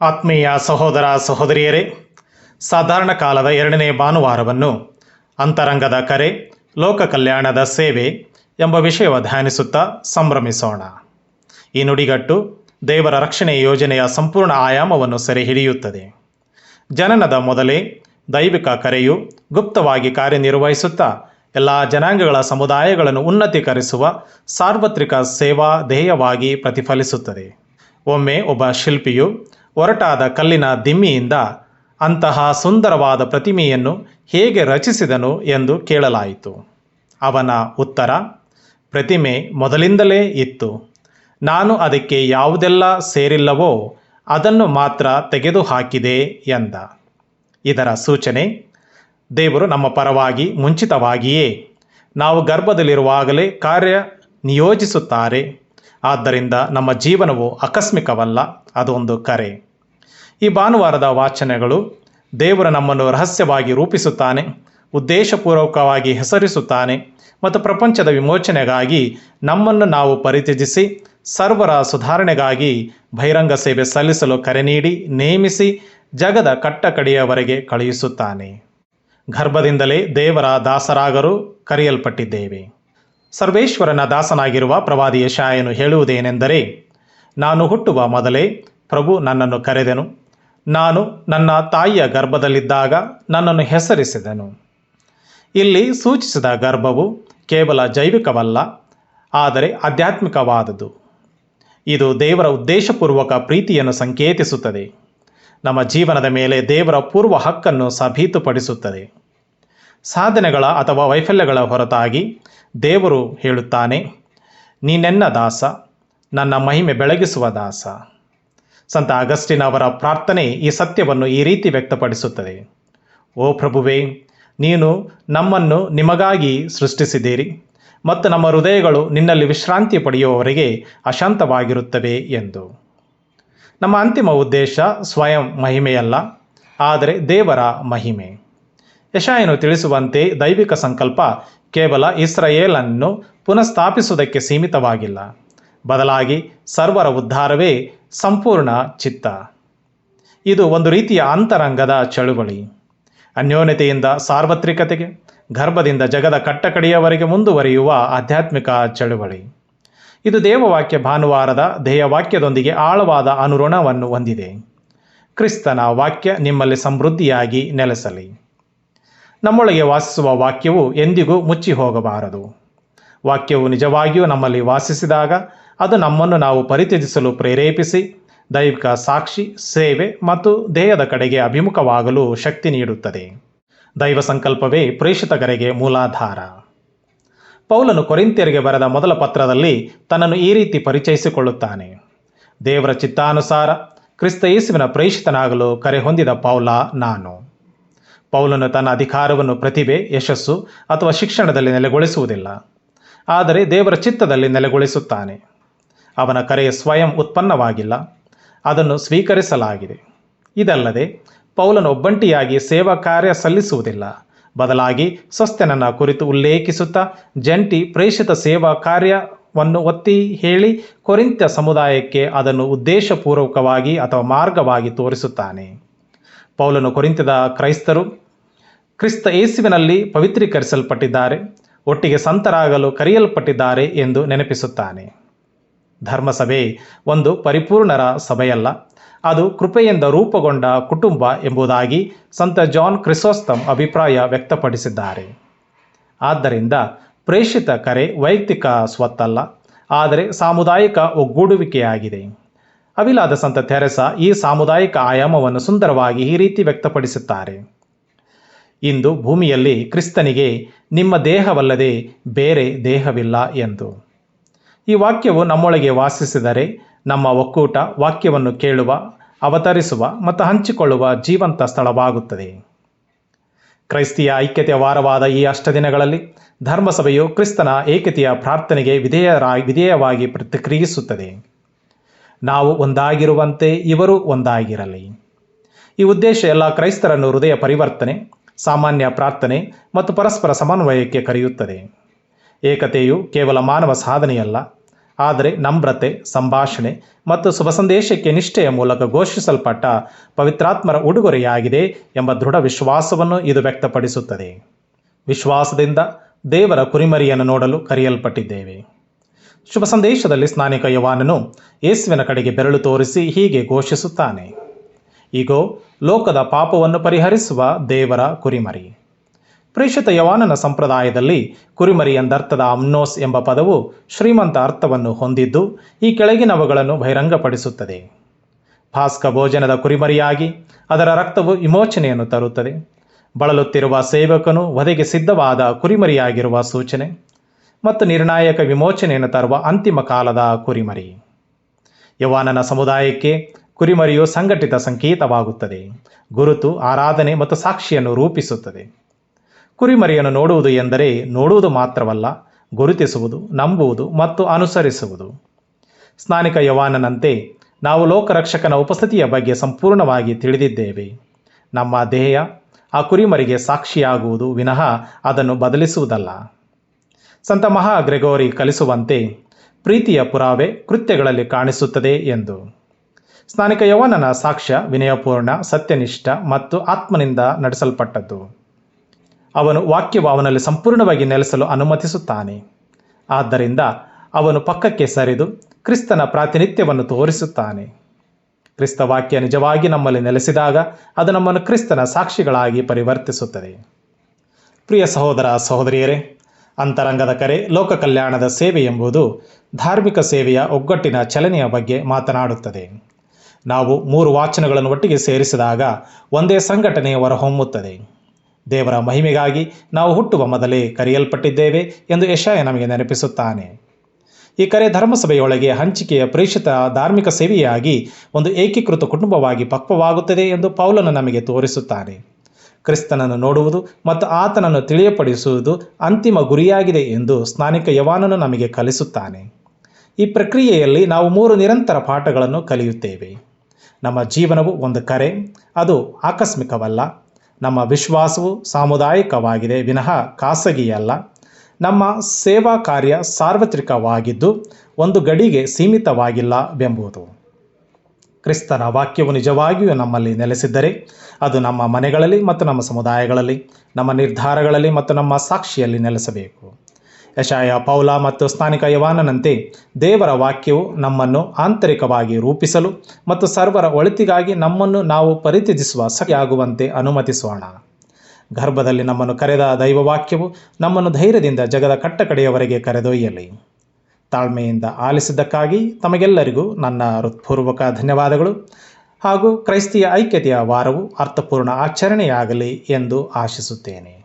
ಆತ್ಮೀಯ ಸಹೋದರ ಸಹೋದರಿಯರೇ, ಸಾಧಾರಣ ಕಾಲದ ಎರಡನೇ ಭಾನುವಾರವನ್ನು ಅಂತರಂಗದ ಕರೆ ಲೋಕ ಕಲ್ಯಾಣದ ಸೇವೆ ಎಂಬ ವಿಷಯವ ಧ್ಯಾನಿಸುತ್ತಾ ಸಂಭ್ರಮಿಸೋಣ. ಈ ನುಡಿಗಟ್ಟು ದೇವರ ರಕ್ಷಣೆ ಯೋಜನೆಯ ಸಂಪೂರ್ಣ ಆಯಾಮವನ್ನು ಸೆರೆ ಹಿಡಿಯುತ್ತದೆ ಜನನದ ಮೊದಲೇ ದೈವಿಕ ಕರೆಯು ಗುಪ್ತವಾಗಿ ಕಾರ್ಯನಿರ್ವಹಿಸುತ್ತಾ ಎಲ್ಲ ಜನಾಂಗಗಳ ಸಮುದಾಯಗಳನ್ನು ಉನ್ನತೀಕರಿಸುವ ಸಾರ್ವತ್ರಿಕ ಸೇವಾ ಧ್ಯೇಯವಾಗಿ ಪ್ರತಿಫಲಿಸುತ್ತದೆ. ಒಮ್ಮೆ ಒಬ್ಬ ಶಿಲ್ಪಿಯು ಒರಟಾದ ಕಲ್ಲಿನ ದಿಮ್ಮಿಯಿಂದ ಅಂತಹ ಸುಂದರವಾದ ಪ್ರತಿಮೆಯನ್ನು ಹೇಗೆ ರಚಿಸಿದನು ಎಂದು ಕೇಳಲಾಯಿತು. ಅವನ ಉತ್ತರ, ಪ್ರತಿಮೆ ಮೊದಲಿಂದಲೇ ಇತ್ತು. ನಾನು ಅದಕ್ಕೆ ಯಾವುದೆಲ್ಲ ಸೇರಿಲ್ಲವೋ ಅದನ್ನು ಮಾತ್ರ ತೆಗೆದುಹಾಕಿದೆ ಎಂದ. ಇದರ ಸೂಚನೆ, ದೇವರು ನಮ್ಮ ಪರವಾಗಿ ಮುಂಚಿತವಾಗಿಯೇ ನಾವು ಗರ್ಭದಲ್ಲಿರುವಾಗಲೇ ಕಾರ್ಯ ನಿಯೋಜಿಸುತ್ತಾರೆ ಆದ್ದರಿಂದ ನಮ್ಮ ಜೀವನವು ಆಕಸ್ಮಿಕವಲ್ಲ. ಅದೊಂದು ಕರೆ. ಈ ಭಾನುವಾರದ ವಾಚನಗಳು ದೇವರು ನಮ್ಮನ್ನು ರಹಸ್ಯವಾಗಿ ರೂಪಿಸುತ್ತಾನೆ, ಉದ್ದೇಶಪೂರ್ವಕವಾಗಿ ಹೆಸರಿಸುತ್ತಾನೆ ಮತ್ತು ಪ್ರಪಂಚದ ವಿಮೋಚನೆಗಾಗಿ ನಮ್ಮನ್ನು ನಾವು ಪರಿತ್ಯಜಿಸಿ, ಸರ್ವರ ಸುಧಾರಣೆಗಾಗಿ ಬಹಿರಂಗ ಸೇವೆ ಸಲ್ಲಿಸಲು ಕರೆ ನೀಡಿ, ನೇಮಿಸಿ, ಜಗದ ಕಟ್ಟಕಡೆಯವರೆಗೆ ಕಳುಹಿಸುತ್ತಾನೆ. ಗರ್ಭದಿಂದಲೇ ದೇವರ ದಾಸರಾಗರು ಕರೆಯಲ್ಪಟ್ಟಿದ್ದೇವೆ. ಸರ್ವೇಶ್ವರನ ದಾಸನಾಗಿರುವ ಪ್ರವಾದಿಯ ಶಾಯನು ಹೇಳುವುದೇನೆಂದರೆ ನಾನು ಹುಟ್ಟುವ ಮೊದಲೇ ಪ್ರಭು ನನ್ನನ್ನು ಕರೆದೆನು. ನಾನು ನನ್ನ ತಾಯಿಯ ಗರ್ಭದಲ್ಲಿದ್ದಾಗ ನನ್ನನ್ನು ಹೆಸರಿಸಿದನು. ಇಲ್ಲಿ ಸೂಚಿಸಿದ ಗರ್ಭವು ಕೇವಲ ಜೈವಿಕವಲ್ಲ, ಆದರೆ ಆಧ್ಯಾತ್ಮಿಕವಾದದು ಇದು ದೇವರ ಉದ್ದೇಶಪೂರ್ವಕ ಪ್ರೀತಿಯನ್ನು ಸಂಕೇತಿಸುತ್ತದೆ. ನಮ್ಮ ಜೀವನದ ಮೇಲೆ ದೇವರ ಪೂರ್ವ ಹಕ್ಕನ್ನು ಸಾಬೀತುಪಡಿಸುತ್ತದೆ. ಸಾಧನೆಗಳ ಅಥವಾ ವೈಫಲ್ಯಗಳ ಹೊರತಾಗಿ ದೇವರು ಹೇಳುತ್ತಾನೆ, ನೀನೆನ್ನ ದಾಸ ನನ್ನ ಮಹಿಮೆ ಬೆಳಗಿಸುವ ದಾಸ. ಸಂತ ಅಗಸ್ಟಿನ್ ಅವರ ಪ್ರಾರ್ಥನೆ ಈ ಸತ್ಯವನ್ನು ಈ ರೀತಿ ವ್ಯಕ್ತಪಡಿಸುತ್ತದೆ. ಓ ಪ್ರಭುವೇ, ನೀನು ನಮ್ಮನ್ನು ನಿಮಗಾಗಿ ಸೃಷ್ಟಿಸಿದ್ದೀರಿ ಮತ್ತು ನಮ್ಮ ಹೃದಯಗಳು ನಿನ್ನಲ್ಲಿ ವಿಶ್ರಾಂತಿ ಪಡೆಯುವವರೆಗೆ ಅಶಾಂತವಾಗಿರುತ್ತವೆ ಎಂದು. ನಮ್ಮ ಅಂತಿಮ ಉದ್ದೇಶ ಸ್ವಯಂ ಮಹಿಮೆಯಲ್ಲ, ಆದರೆ ದೇವರ ಮಹಿಮೆ. ಯಶಾಯನು ತಿಳಿಸುವಂತೆ ದೈವಿಕ ಸಂಕಲ್ಪ ಕೇವಲ ಇಸ್ರಾಯೇಲನ್ನು ಪುನಃಸ್ಥಾಪಿಸುವುದಕ್ಕೆ ಸೀಮಿತವಾಗಿಲ್ಲ. ಬದಲಾಗಿ ಸರ್ವರ ಉದ್ಧಾರವೇ ಸಂಪೂರ್ಣ ಚಿತ್ತ. ಇದು ಒಂದು ರೀತಿಯ ಅಂತರಂಗದ ಚಳುವಳಿ. ಅನ್ಯೋನ್ಯತೆಯಿಂದ ಸಾರ್ವತ್ರಿಕತೆಗೆ, ಗರ್ಭದಿಂದ ಜಗದ ಕಟ್ಟಕಡೆಯವರೆಗೆ ಮುಂದುವರಿಯುವ ಆಧ್ಯಾತ್ಮಿಕ ಚಳುವಳಿ. ಇದು ದೇವವಾಕ್ಯ ಭಾನುವಾರದ ಧ್ಯೇಯವಾಕ್ಯದೊಂದಿಗೆ ಆಳವಾದ ಅನುರಣವನ್ನು ಹೊಂದಿದೆ. ಕ್ರಿಸ್ತನ ವಾಕ್ಯ ನಿಮ್ಮಲ್ಲಿ ಸಮೃದ್ಧಿಯಾಗಿ ನೆಲೆಸಲಿ. ನಮ್ಮೊಳಗೆ ವಾಸಿಸುವ ವಾಕ್ಯವು ಎಂದಿಗೂ ಮುಚ್ಚಿ ಹೋಗಬಾರದು ವಾಕ್ಯವು ನಿಜವಾಗಿಯೂ ನಮ್ಮಲ್ಲಿ ವಾಸಿಸಿದಾಗ ಅದು ನಮ್ಮನ್ನು ನಾವು ಪರಿತ್ಯಜಿಸಲು ಪ್ರೇರೇಪಿಸಿ, ದೈವಿಕ ಸಾಕ್ಷಿ, ಸೇವೆ ಮತ್ತು ದೇಹದ ಕಡೆಗೆ ಅಭಿಮುಖವಾಗಲು ಶಕ್ತಿ ನೀಡುತ್ತದೆ. ದೈವ ಸಂಕಲ್ಪವೇ ಪ್ರೇಷಿತಕರಿಗೆ ಮೂಲಾಧಾರ. ಪೌಲನು ಕೊರಿಂತಿಯರಿಗೆ ಬರೆದ ಮೊದಲ ಪತ್ರದಲ್ಲಿ ತನ್ನನ್ನು ಈ ರೀತಿ ಪರಿಚಯಿಸಿಕೊಳ್ಳುತ್ತಾನೆ. ದೇವರ ಚಿತ್ತಾನುಸಾರ ಕ್ರಿಸ್ತ ಯೇಸುವಿನ ಪ್ರೇಷಿತನಾಗಲು ಕರೆ ಹೊಂದಿದ ಪೌಲ ನಾನು. ಪೌಲನು ತನ್ನ ಅಧಿಕಾರವನ್ನು ಪ್ರತಿಭೆ, ಯಶಸ್ಸು ಅಥವಾ ಶಿಕ್ಷಣದಲ್ಲಿ ನೆಲೆಗೊಳಿಸುವುದಿಲ್ಲ. ಆದರೆ ದೇವರ ಚಿತ್ತದಲ್ಲಿ ನೆಲೆಗೊಳಿಸುತ್ತಾನೆ. ಅವನ ಕರೆಯ ಸ್ವಯಂ ಉತ್ಪನ್ನವಾಗಿಲ್ಲ. ಅದನ್ನು ಸ್ವೀಕರಿಸಲಾಗಿದೆ. ಇದಲ್ಲದೆ, ಪೌಲನು ಒಬ್ಬಂಟಿಯಾಗಿ ಸೇವಾ ಕಾರ್ಯ ಸಲ್ಲಿಸುವುದಿಲ್ಲ. ಬದಲಾಗಿ, ಸ್ವಸ್ಥನನ್ನ ಕುರಿತು ಉಲ್ಲೇಖಿಸುತ್ತಾ, ಜಂಟಿ ಪ್ರೇಷಿತ ಸೇವಾ ಕಾರ್ಯವನ್ನು ಒತ್ತಿ ಹೇಳಿ ಕೊರಿಂತ ಸಮುದಾಯಕ್ಕೆ ಅದನ್ನು ಉದ್ದೇಶಪೂರ್ವಕವಾಗಿ ಅಥವಾ ಮಾರ್ಗವಾಗಿ ತೋರಿಸುತ್ತಾನೆ. ಪೌಲನು ಕೊರಿಂತದ ಕ್ರೈಸ್ತರು, ಕ್ರಿಸ್ತ ಯೇಸುವಿನಲ್ಲಿ ಪವಿತ್ರೀಕರಿಸಲ್ಪಟ್ಟಿದ್ದಾರೆ, ಒಟ್ಟಿಗೆ ಸಂತರಾಗಲು ಕರೆಯಲ್ಪಟ್ಟಿದ್ದಾರೆ ಎಂದು ನೆನಪಿಸುತ್ತಾನೆ. ಧರ್ಮಸಭೆ ಒಂದು ಪರಿಪೂರ್ಣರ ಸಭೆಯಲ್ಲ. ಅದು ಕೃಪೆಯಿಂದ ರೂಪುಗೊಂಡ ಕುಟುಂಬ ಎಂಬುದಾಗಿ ಸಂತ ಜಾನ್ ಕ್ರಿಸೋಸ್ತಮ್ ಅಭಿಪ್ರಾಯ ವ್ಯಕ್ತಪಡಿಸಿದ್ದಾರೆ. ಆದ್ದರಿಂದ ಪ್ರೇಷಿತ ಕರೆ ವೈಯಕ್ತಿಕ ಸ್ವತ್ತಲ್ಲ, ಆದರೆ ಸಾಮುದಾಯಿಕ ಒಗ್ಗೂಡುವಿಕೆಯಾಗಿದೆ. ಅವಿಲಾದ ಸಂತ ತೆರೆಸಾ ಈ ಸಾಮುದಾಯಿಕ ಆಯಾಮವನ್ನು ಸುಂದರವಾಗಿ ಈ ರೀತಿ ವ್ಯಕ್ತಪಡಿಸುತ್ತಾರೆ. ಇಂದು ಭೂಮಿಯಲ್ಲಿ ಕ್ರಿಸ್ತನಿಗೆ ನಿಮ್ಮ ದೇಹವಲ್ಲದೆ ಬೇರೆ ದೇಹವಿಲ್ಲ ಎಂದು. ಈ ವಾಕ್ಯವು ನಮ್ಮೊಳಗೆ ವಾಸಿಸಿದರೆ ನಮ್ಮ ಒಕ್ಕೂಟ ವಾಕ್ಯವನ್ನು ಕೇಳುವ, ಅವತರಿಸುವ ಮತ್ತು ಹಂಚಿಕೊಳ್ಳುವ ಜೀವಂತ ಸ್ಥಳವಾಗುತ್ತದೆ. ಕ್ರೈಸ್ತಿಯ ಐಕ್ಯತೆಯ ವಾರವಾದ ಈ ಅಷ್ಟ ದಿನಗಳಲ್ಲಿ ಧರ್ಮಸಭೆಯು ಕ್ರಿಸ್ತನ ಏಕತೆಯ ಪ್ರಾರ್ಥನೆಗೆ ವಿಧೇಯರಾ ವಿಧೇಯವಾಗಿ ಪ್ರತಿಕ್ರಿಯಿಸುತ್ತದೆ. ನಾವು ಒಂದಾಗಿರುವಂತೆ ಇವರು ಒಂದಾಗಿರಲಿ. ಈ ಉದ್ದೇಶ ಎಲ್ಲ ಕ್ರೈಸ್ತರನ್ನು ಹೃದಯ ಪರಿವರ್ತನೆ, ಸಾಮಾನ್ಯ ಪ್ರಾರ್ಥನೆ ಮತ್ತು ಪರಸ್ಪರ ಸಮನ್ವಯಕ್ಕೆ ಕರೆಯುತ್ತದೆ. ಏಕತೆಯು ಕೇವಲ ಮಾನವ ಸಾಧನೆಯಲ್ಲ, ಆದರೆ ನಮ್ರತೆ, ಸಂಭಾಷಣೆ ಮತ್ತು ಶುಭ ಸಂದೇಶಕ್ಕೆ ನಿಷ್ಠೆಯ ಮೂಲಕ ಘೋಷಿಸಲ್ಪಟ್ಟ ಪವಿತ್ರಾತ್ಮರ ಉಡುಗೊರೆಯಾಗಿದೆ ಎಂಬ ದೃಢ ವಿಶ್ವಾಸವನ್ನು ಇದು ವ್ಯಕ್ತಪಡಿಸುತ್ತದೆ. ವಿಶ್ವಾಸದಿಂದ ದೇವರ ಕುರಿಮರಿಯನ್ನು ನೋಡಲು ಕರೆಯಲ್ಪಟ್ಟಿದ್ದೇವೆ. ಶುಭ ಸಂದೇಶದಲ್ಲಿ ಸ್ನಾನಿಕ ಯವಾನನು ಯೇಸುವಿನ ಕಡೆಗೆ ಬೆರಳು ತೋರಿಸಿ ಹೀಗೆ ಘೋಷಿಸುತ್ತಾನೆ ಈಗೋ ಲೋಕದ ಪಾಪವನ್ನು ಪರಿಹರಿಸುವ ದೇವರ ಕುರಿಮರಿ. ಪ್ರೇಷಿತ ಯವಾನನ ಸಂಪ್ರದಾಯದಲ್ಲಿ ಕುರಿಮರಿ ಎಂದರ್ಥದ ಅಮ್ನೋಸ್ ಎಂಬ ಪದವು ಶ್ರೀಮಂತ ಅರ್ಥವನ್ನು ಹೊಂದಿದ್ದು, ಈ ಕೆಳಗಿನವುಗಳನ್ನು ಬಹಿರಂಗಪಡಿಸುತ್ತದೆ. ಭಾಸ್ಕ ಭೋಜನದ ಕುರಿಮರಿಯಾಗಿ ಅದರ ರಕ್ತವು ವಿಮೋಚನೆಯನ್ನು ತರುತ್ತದೆ. ಬಳಲುತ್ತಿರುವ ಸೇವಕನು ವಧೆಗೆ ಸಿದ್ಧವಾದ ಕುರಿಮರಿಯಾಗಿರುವ ಸೂಚನೆ ಮತ್ತು ನಿರ್ಣಾಯಕ ವಿಮೋಚನೆಯನ್ನು ತರುವ ಅಂತಿಮ ಕಾಲದ ಕುರಿಮರಿ. ಯವಾನನ ಸಮುದಾಯಕ್ಕೆ ಕುರಿಮರಿಯು ಸಂಘಟಿತ ಸಂಕೇತವಾಗುತ್ತದೆ. ಗುರುತು, ಆರಾಧನೆ ಮತ್ತು ಸಾಕ್ಷಿಯನ್ನು ರೂಪಿಸುತ್ತದೆ. ಕುರಿಮರಿಯನ್ನು ನೋಡುವುದು ಎಂದರೆ ನೋಡುವುದು ಮಾತ್ರವಲ್ಲ, ಗುರುತಿಸುವುದು, ನಂಬುವುದು ಮತ್ತು ಅನುಸರಿಸುವುದು. ಸ್ನಾನಿಕ ಯವಾನನಂತೆ ನಾವು ಲೋಕರಕ್ಷಕನ ಉಪಸ್ಥಿತಿಯ ಬಗ್ಗೆ ಸಂಪೂರ್ಣವಾಗಿ ತಿಳಿದಿದ್ದೇವೆ. ನಮ್ಮ ದೇಹ ಆ ಕುರಿಮರಿಗೆ ಸಾಕ್ಷಿಯಾಗುವುದು ವಿನಃ ಅದನ್ನು ಬದಲಿಸುವುದಲ್ಲ. ಸಂತ ಮಹಾ ಗ್ರೆಗೋರಿ ಕಲಿಸುವಂತೆ ಪ್ರೀತಿಯ ಪುರಾವೆ ಕೃತ್ಯಗಳಲ್ಲಿ ಕಾಣಿಸುತ್ತದೆ ಎಂದು. ಸ್ನಾನಿಕ ಯವನನ ಸಾಕ್ಷ್ಯ ವಿನಯಪೂರ್ಣ, ಸತ್ಯನಿಷ್ಠ ಮತ್ತು ಆತ್ಮನಿಂದ ನಡೆಸಲ್ಪಟ್ಟದ್ದು. ಅವನು ವಾಕ್ಯವು ಅವನಲ್ಲಿ ಸಂಪೂರ್ಣವಾಗಿ ನೆಲೆಸಲು ಅನುಮತಿಸುತ್ತಾನೆ. ಆದ್ದರಿಂದ ಅವನು ಪಕ್ಕಕ್ಕೆ ಸರಿದು ಕ್ರಿಸ್ತನ ಪ್ರಾತಿನಿತ್ಯವನ್ನು ತೋರಿಸುತ್ತಾನೆ. ಕ್ರಿಸ್ತ ವಾಕ್ಯ ನಿಜವಾಗಿ ನಮ್ಮಲ್ಲಿ ನೆಲೆಸಿದಾಗ ಅದು ನಮ್ಮನ್ನು ಕ್ರಿಸ್ತನ ಸಾಕ್ಷಿಗಳಾಗಿ ಪರಿವರ್ತಿಸುತ್ತದೆ. ಪ್ರಿಯ ಸಹೋದರ ಸಹೋದರಿಯರೇ, ಅಂತರಂಗದ ಕರೆ, ಲೋಕ ಕಲ್ಯಾಣದ ಸೇವೆ ಎಂಬುದು ಧಾರ್ಮಿಕ ಸೇವೆಯ ಒಗ್ಗಟ್ಟಿನ ಚಲನೆಯ ಬಗ್ಗೆ ಮಾತನಾಡುತ್ತದೆ. ನಾವು ಮೂರು ವಾಚನಗಳನ್ನು ಒಟ್ಟಿಗೆ ಸೇರಿಸಿದಾಗ ಒಂದೇ ಸಂಘಟನೆ ಹೊರಹೊಮ್ಮುತ್ತದೆ. ದೇವರ ಮಹಿಮೆಗಾಗಿ ನಾವು ಹುಟ್ಟುವ ಮೊದಲೇ ಕರೆಯಲ್ಪಟ್ಟಿದ್ದೇವೆ ಎಂದು ಯಶಾಯ ನಮಗೆ ನೆನಪಿಸುತ್ತಾನೆ. ಈ ಕರೆ ಧರ್ಮಸಭೆಯೊಳಗೆ ಹಂಚಿಕೆಯ ಪ್ರೇಷಿತ ಧಾರ್ಮಿಕ ಸೇವೆಯಾಗಿ ಒಂದು ಏಕೀಕೃತ ಕುಟುಂಬವಾಗಿ ಪಕ್ವವಾಗುತ್ತದೆ ಎಂದು ಪೌಲನು ನಮಗೆ ತೋರಿಸುತ್ತಾನೆ. ಕ್ರಿಸ್ತನನ್ನು ನೋಡುವುದು ಮತ್ತು ಆತನನ್ನು ತಿಳಿಯಪಡಿಸುವುದು ಅಂತಿಮ ಗುರಿಯಾಗಿದೆ ಎಂದು ಸ್ನಾನಿಕ ಯವಾನನು ನಮಗೆ ಕಲಿಸುತ್ತಾನೆ. ಈ ಪ್ರಕ್ರಿಯೆಯಲ್ಲಿ ನಾವು ಮೂರು ನಿರಂತರ ಪಾಠಗಳನ್ನು ಕಲಿಯುತ್ತೇವೆ. ನಮ್ಮ ಜೀವನವು ಒಂದು ಕರೆ, ಅದು ಆಕಸ್ಮಿಕವಲ್ಲ ನಮ್ಮ ವಿಶ್ವಾಸವು ಸಾಮುದಾಯಿಕವಾಗಿದೆ, ವಿನಃ ಖಾಸಗಿಯಲ್ಲ. ನಮ್ಮ ಸೇವಾ ಕಾರ್ಯ ಸಾರ್ವತ್ರಿಕವಾಗಿದ್ದು, ಒಂದು ಗಡಿಗೆ ಸೀಮಿತವಾಗಿಲ್ಲವೆಂಬುದು ಕ್ರಿಸ್ತನ ವಾಕ್ಯವು ನಿಜವಾಗಿಯೂ ನಮ್ಮಲ್ಲಿ ನೆಲೆಸಿದ್ದರೆ, ಅದು ನಮ್ಮ ಮನೆಗಳಲ್ಲಿ ಮತ್ತು ನಮ್ಮ ಸಮುದಾಯಗಳಲ್ಲಿ, ನಮ್ಮ ನಿರ್ಧಾರಗಳಲ್ಲಿ ಮತ್ತು ನಮ್ಮ ಸಾಕ್ಷಿಯಲ್ಲಿ ನೆಲೆಸಬೇಕು. ಯಶಾಯ, ಪೌಲ ಮತ್ತು ಸ್ಥಾನಿಕ ಯವಾನನಂತೆ ದೇವರ ವಾಕ್ಯವು ನಮ್ಮನ್ನು ಆಂತರಿಕವಾಗಿ ರೂಪಿಸಲು ಮತ್ತು ಸರ್ವರ ಒಳಿತಿಗಾಗಿ ನಮ್ಮನ್ನು ನಾವು ಪರಿತ್ಯಜಿಸುವ ಸಖಿಯಾಗುವಂತೆ ಅನುಮತಿಸೋಣ. ಗರ್ಭದಲ್ಲಿ ನಮ್ಮನ್ನು ಕರೆದ ದೈವವಾಕ್ಯವು ನಮ್ಮನ್ನು ಧೈರ್ಯದಿಂದ ಜಗದ ಕಟ್ಟಕಡೆಯವರೆಗೆ ಕರೆದೊಯ್ಯಲಿ. ತಾಳ್ಮೆಯಿಂದ ಆಲಿಸಿದ್ದಕ್ಕಾಗಿ ತಮಗೆಲ್ಲರಿಗೂ ನನ್ನ ಹೃತ್ಪೂರ್ವಕ ಧನ್ಯವಾದಗಳು. ಹಾಗೂ ಕ್ರೈಸ್ತಿಯ ಐಕ್ಯತೆಯ ವಾರವು ಅರ್ಥಪೂರ್ಣ ಆಚರಣೆಯಾಗಲಿ ಎಂದು ಆಶಿಸುತ್ತೇನೆ.